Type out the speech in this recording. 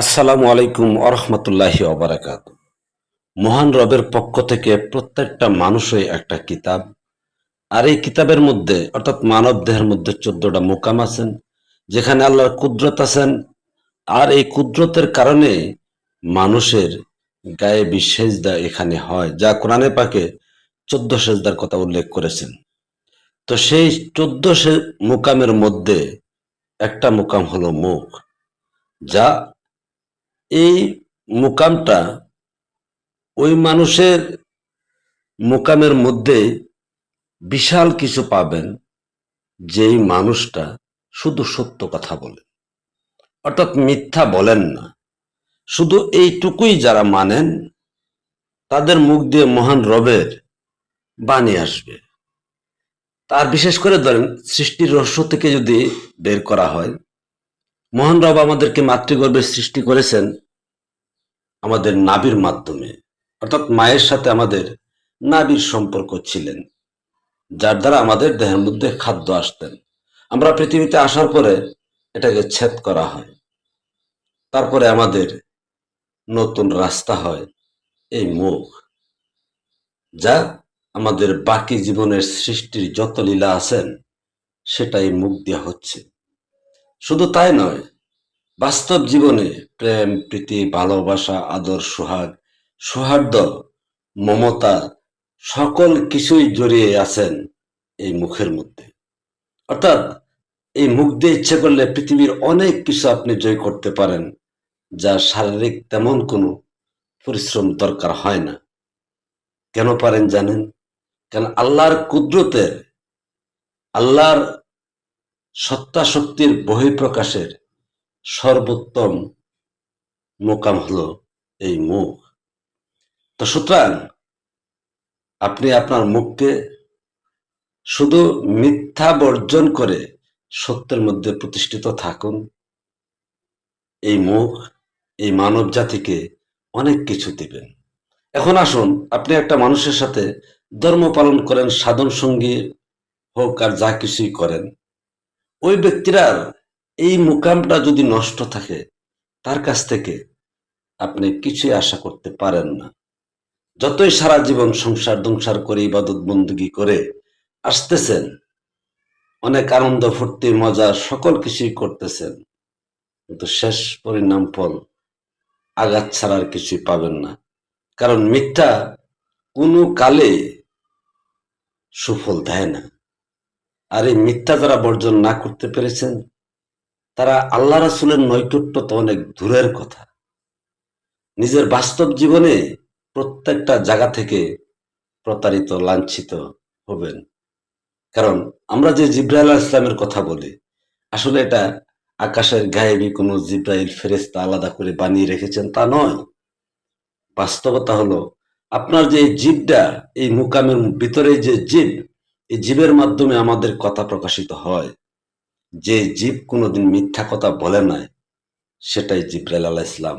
আসসালামু আলাইকুম আরহামতুল্লাহি অবরাকাত মহান রবের পক্ষ থেকে প্রত্যেকটা মানুষই একটা কিতাব। আর এই কিতাবের মধ্যে, অর্থাৎ মানব দেহের মধ্যে চোদ্দটা মোকাম আছেন, যেখানে আল্লাহর কুদরত আছেন। আর এই কুদরতের কারণে মানুষের গায়ে বিশেষদা এখানে হয়, যা কোরআনে পাকে চোদ্দ সেজদার কথা উল্লেখ করেছেন। তো সেই চোদ্দ মোকামের মধ্যে একটা মোকাম হলো মুখ, যা এই মুকামটা ওই মানুষের মুকামের মধ্যে বিশাল কিছু পাবেন যেই মানুষটা শুধু সত্য কথা বলেন অর্থাৎ মিথ্যা বলেন না। শুধু এইটুকুই যারা মানেন, তাদের মুখ দিয়ে মহান রবের বাণী আসবে। তার বিশেষ করে ধরেন, সৃষ্টির রহস্য থেকে যদি বের করা হয়, মহান রব আমাদেরকে মাতৃগর্ভের সৃষ্টি করেছেন আমাদের নাবির মাধ্যমে, অর্থাৎ মায়ের সাথে আমাদের নাবির সম্পর্ক ছিলেন, যার দ্বারা আমাদের দেহের মধ্যে খাদ্য আসতেন। আমরা পৃথিবীতে আসার পরে এটাকে ছেদ করা হয়। তারপরে আমাদের নতুন রাস্তা হয়, এই মুখ, যা আমাদের বাকি জীবনের সৃষ্টির যত লীলা আছেন, সেটাই মুখ দিয়ে হচ্ছে। শুধু তাই নয় বাস্তব জীবনে প্রেম, প্রীতি, ভালোবাসা, আদর, সোহাগ, সৌহার্দ্য, মমতা সকল কিছুই জড়িয়ে আছেন এই মুখের মধ্যে। অর্থাৎ এই মুখ দিয়ে ইচ্ছে করলে পৃথিবীর অনেক কিছু আপনি জয় করতে পারেন, যা শারীরিক তেমন কোনো পরিশ্রম দরকার হয় না। কেন পারেন জানেন? কেন আল্লাহর কুদরতের, আল্লাহর সত্তা শক্তির বহিঃপ্রকাশের সর্বোত্তম মোকাম হলো এই মুখ। তো সুতরাং আপনি আপনার মুখকে শুধু মিথ্যা বর্জন করে সত্যের মধ্যে প্রতিষ্ঠিত থাকুন। এই মুখ, এই মানব জাতিকে অনেক কিছু দিবেন। এখন আসুন, আপনি একটা মানুষের সাথে ধর্ম পালন করেন, সাধন সঙ্গী হোক আর যা কিছুই করেন, ওই ব্যক্তিরা এই মুকামটা যদি নষ্ট থাকে, তার কাছ থেকে আপনি কিছুই আশা করতে পারেন না। যতই সারা জীবন সংসার দংসার করে, ইবাদত বন্দুকি করে আসতেছেন, অনেক আনন্দ, ফুর্তি, মজা, সকল কিছুই করতেছেন, কিন্তু শেষ পরিণাম ফল, আঘাত ছাড়ার কিছুই পাবেন না। কারণ মিথ্যা কোনো কালে সুফল দেয় না। আর এই মিথ্যা যারা বর্জন না করতে পেরেছেন তারা আল্লাহ রাসুলের নৈকট্য তো অনেক দূরের কথা। নিজের বাস্তব জীবনে প্রত্যেকটা জায়গা থেকে প্রতারিত, লাঞ্ছিত হবেন। কারণ আমরা যে জিব্রাইল ইসলামের কথা বলি, আসলে এটা আকাশের গায়েবী কোনো জিব্রাইল ফেরেস্তা আলাদা করে বানিয়ে রেখেছেন তা নয়। বাস্তবতা হলো, আপনার যে জীবটা এই মুকামের ভিতরে যে জীব এই জীবের মাধ্যমে আমাদের কথা প্রকাশিত হয়। যে জীব কোনোদিন মিথ্যা কথা বলে নাই সেটাই জিব্রাইল আলাহ ইসলাম